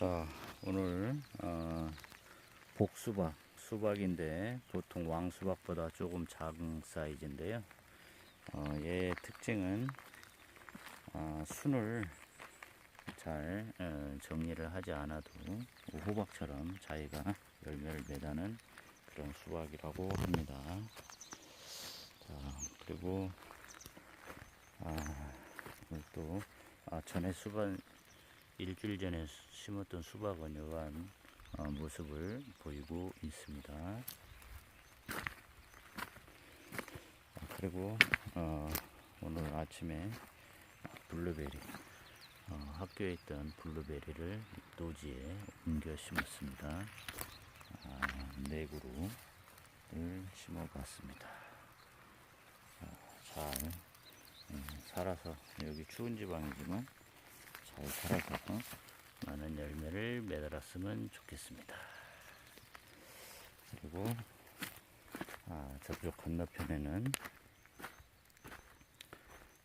자, 오늘 어, 복수박, 수박인데 보통 왕수박보다 조금 작은 사이즈인데요. 어, 얘의 특징은 어, 순을 잘 어, 정리를 하지 않아도 호박처럼 자기가 열매를 매다는 그런 수박이라고 합니다. 자, 그리고 아, 또 아, 전에 수박 일주일 전에 심었던 수박은 이러한 어, 모습을 보이고 있습니다. 아, 그리고 어, 오늘 아침에 블루베리 어, 학교에 있던 블루베리를 노지에 옮겨 심었습니다. 아, 네 그루를 심어봤습니다. 아, 잘 음, 살아서 여기 추운 지방이지만 잘 살아서 많은 열매를 매달았으면 좋겠습니다. 그리고 아, 저쪽 건너편에는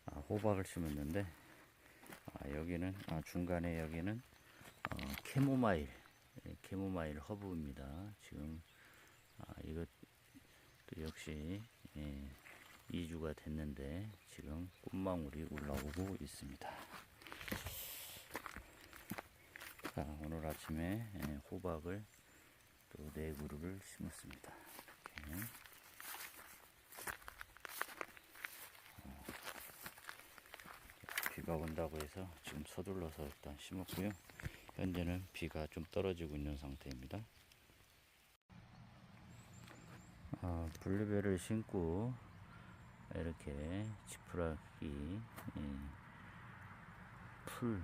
아, 호박을 심었는데 아, 여기는 아, 중간에 여기는 어, 캐모마일 예, 캐모마일 허브입니다. 지금 아, 이것도 역시 예, 2주가 됐는데 지금 꽃망울이 올라오고 있습니다. 자, 오늘 아침에 예, 호박을 또 네 그루를 심었습니다. 이렇게. 어, 비가 온다고 해서 지금 서둘러서 일단 심었고요. 현재는 비가 좀 떨어지고 있는 상태입니다. 아, 블루베리를 심고 이렇게 지푸라기 예, 풀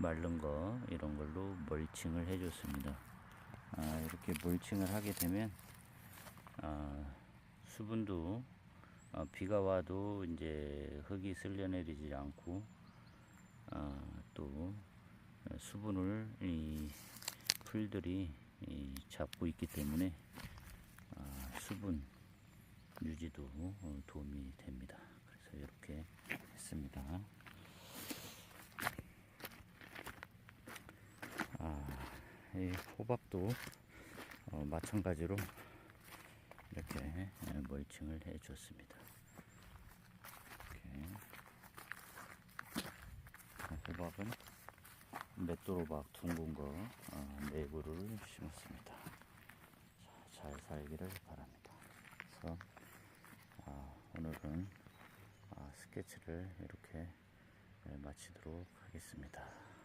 마른 거 이런 걸로 멀칭을 해줬습니다. 아, 이렇게 멀칭을 하게 되면 아, 수분도 아, 비가 와도 이제 흙이 쓸려내리지 않고 아, 또 수분을 이 풀들이 이 잡고 있기 때문에 아, 수분 유지도 어, 도움이 됩니다. 그래서 이렇게 했습니다. 아, 이 호박도 어, 마찬가지로 이렇게 예, 멀칭을 해 줬습니다. 이렇게 호박은 맷도로박 둥근 거 어, 네 그루를 심었습니다. 자, 잘 살기를 바랍니다. 그래서 아, 오늘은 아, 스케치를 이렇게 예, 마치도록 하겠습니다.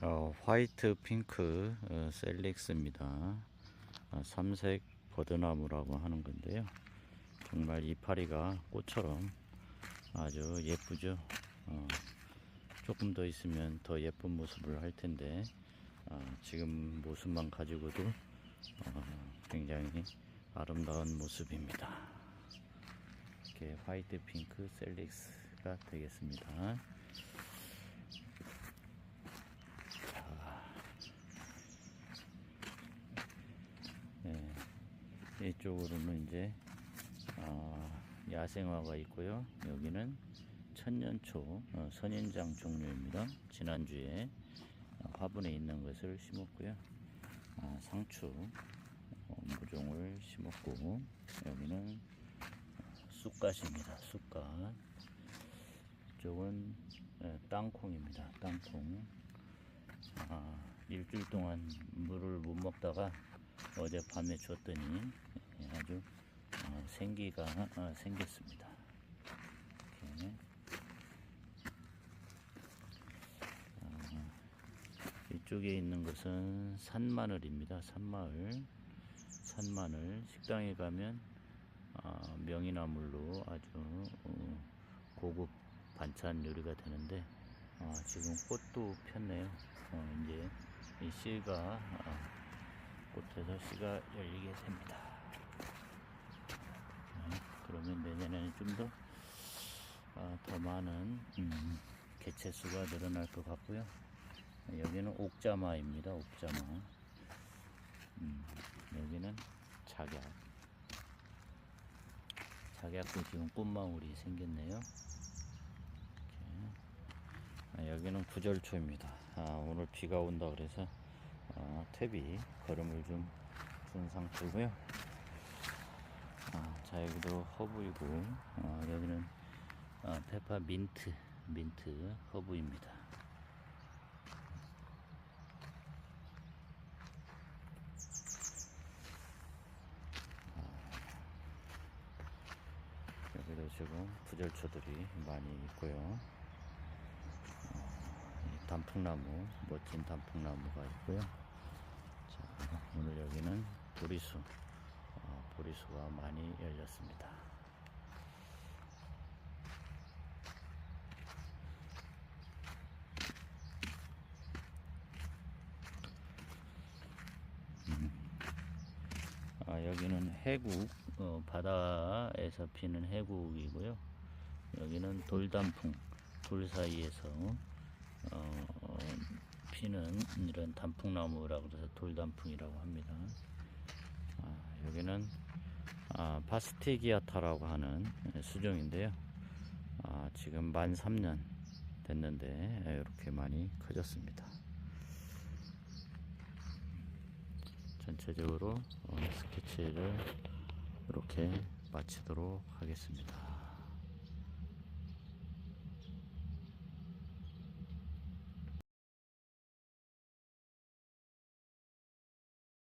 어, 화이트 핑크 어, 셀릭스입니다. 아, 삼색 버드나무라고 하는 건데요. 정말 이파리가 꽃처럼 아주 예쁘죠. 어, 조금 더 있으면 더 예쁜 모습을 할 텐데 아, 지금 모습만 가지고도 어, 굉장히 아름다운 모습입니다. 이렇게 화이트 핑크 셀릭스가 되겠습니다. 네, 이쪽으로는 이제 아, 야생화가 있고요. 여기는 천년초 어, 선인장 종류입니다. 지난주에 어, 화분에 있는 것을 심었고요. 아, 상추 어, 모종을 심었고 여기는 어, 쑥갓입니다. 쑥갓. 이쪽은 예, 땅콩입니다. 땅콩. 아, 일주일 동안 물을 못 먹다가 어제 밤에 줬더니 예, 아주 어, 생기가 어, 생겼습니다. 이렇게. 아, 이쪽에 있는 것은 산마늘입니다. 산마늘. 산마늘. 식당에 가면 아, 명이나물로 아주 어, 고급 반찬 요리가 되는데 아, 지금 꽃도 폈네요. 어, 이제 이 씨가 아, 꽃에서 씨가 열리게 됩니다. 네, 그러면 내년에는 좀더 아, 더 많은 음, 개체 수가 늘어날 것 같고요. 여기는 옥자마입니다. 옥자마. 음, 여기는 작약. 작약도 지금 꽃망울이 생겼네요. 이렇게. 여기는 구절초입니다. 아, 오늘 비가 온다 그래서 아, 퇴비 걸음을 좀 준 상태고요. 아, 자 여기도 허브이고 아, 여기는 아, 페파 민트 민트 허브입니다. 여기도 지금 부절초들이 많이 있고요. 어, 이 단풍나무, 멋진 단풍나무가 있고요. 자, 오늘 여기는 보리수, 어, 보리수가 많이 열렸습니다. 아, 여기는 해국, 어, 바다에서 피는 해국이고요. 여기는 돌단풍, 돌 사이에서 어, 피는 이런 단풍나무라고 해서 돌단풍이라고 합니다. 아, 여기는 아, 파스티기아타라고 하는 수종인데요. 아, 지금 만 3년 됐는데 이렇게 많이 커졌습니다. 전체적으로 어, 스케치를 이렇게 마치도록 하겠습니다.